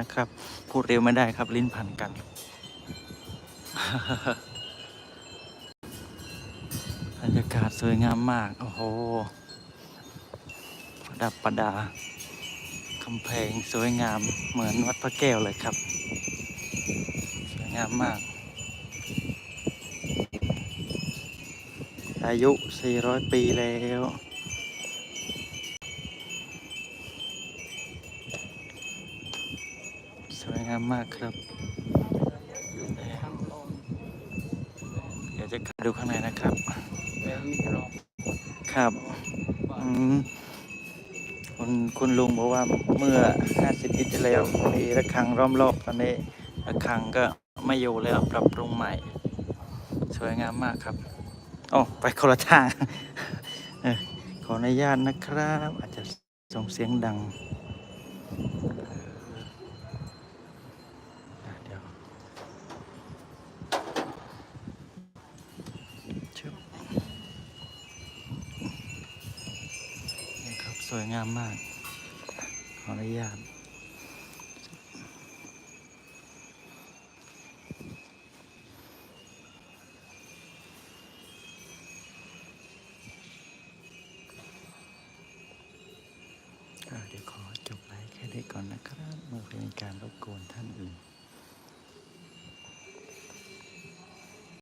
นะครับ พูดเร็วไม่ได้ครับลิ้นพันกัน บรรยากาศสวยงามมาก โอ้โหประดับประดาคำแพงสวยงามเหมือนวัดพระแก้วเลยครับ สวยงามมาก อายุ 400 ปีแล้ว สวยงามมากครับ เดี๋ยวจะข้าดูข้างในนะครับ ครับคุณคุณลุงบอกว่าเมื่อ 50 ปีที่แล้วมีระฆังล้อมรอบตอนนี้ระฆังก็ไม่อยู่แล้วปรับปรุงใหม่ สวยงามมากครับโอ้ไปคนละทางเออขออนุญาตนะครับ อาจจะส่งเสียงดังอะเดี๋ยวชึบนี่ครับ สวยงามมาก ขออนุญาตเดี๋ยวขอจบไลฟ์แค่นี้ก่อนนะครับ เมื่อเป็นการรบกวนท่านอื่น